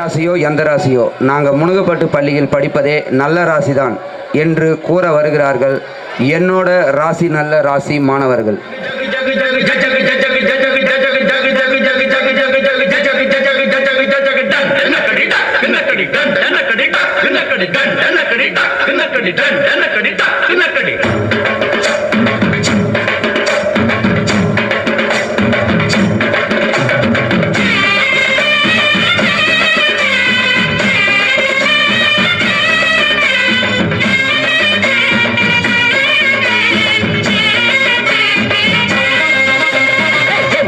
ராசியோ எந்த ராசியோ நாங்கள் முனுகப்பட்டு பள்ளியில் படிப்பதே நல்ல ராசிதான் என்று கூற வருகிறார்கள். என்னோட ராசி நல்ல ராசி மாணவர்கள்.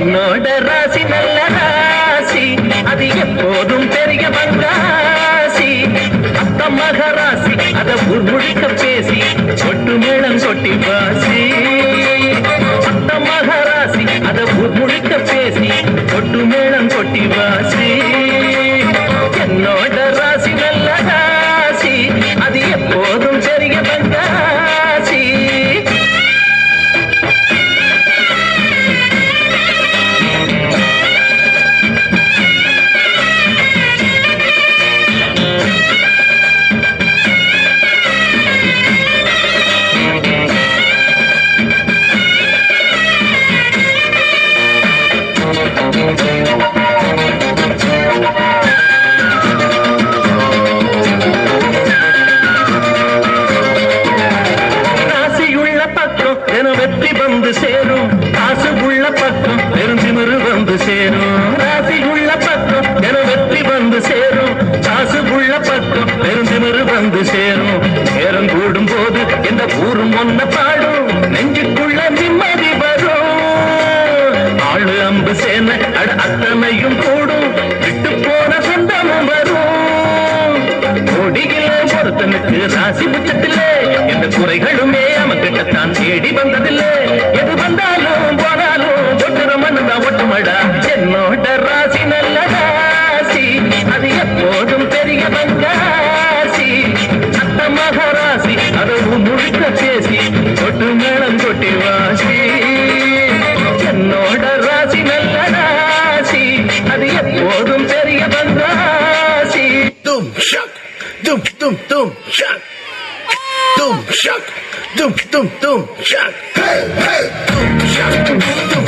உன்னோட ராசி நல்ல ராசி. அது எப்போதும் பெரிய மங்காசி அத்த மகராசி அத முழுக்க பேசி சொட்டு மேளம் சொட்டி பாசி அத்த மகராசி அத முழுக்க பெருந்திமிரு வந்து சேரும். ராசி உள்ள பக்கம் என வெற்றி வந்து சேரும். காசு உள்ள பக்கம் பெருந்திமிரு வந்து சேரும். நேரம் கூடும் போது எந்த ஊரும் ஒன்ன பாடும். நெஞ்சுக்குள்ள நிம்மதி வரும். ஆளு அம்பு சேன அட அத்தனையும் கூடும். விட்டு போன சொந்தமும் வரும். கொடியில ஒருத்தனுக்கு ராசி உச்சத்திலே. எந்த குறைகளுமே அவன் கிட்டத்தான் தேடி வந்ததில்லை. எது வந்தால் என்னோட ராசி நல்ல ராசி. அது எப்போதும் பெரிய பங்காசி அத்த மகராசி அதை முழுக்க பேசி கொட்டு மேளம் கொட்டி வாசி. என்னோட ராசி நல்ல ராசி. அது எப்போதும் பெரிய பங்காசி தும் ஷக். தும் தும் Dum shock, dum dum தும் தும் dum shock, dum dum dum தும்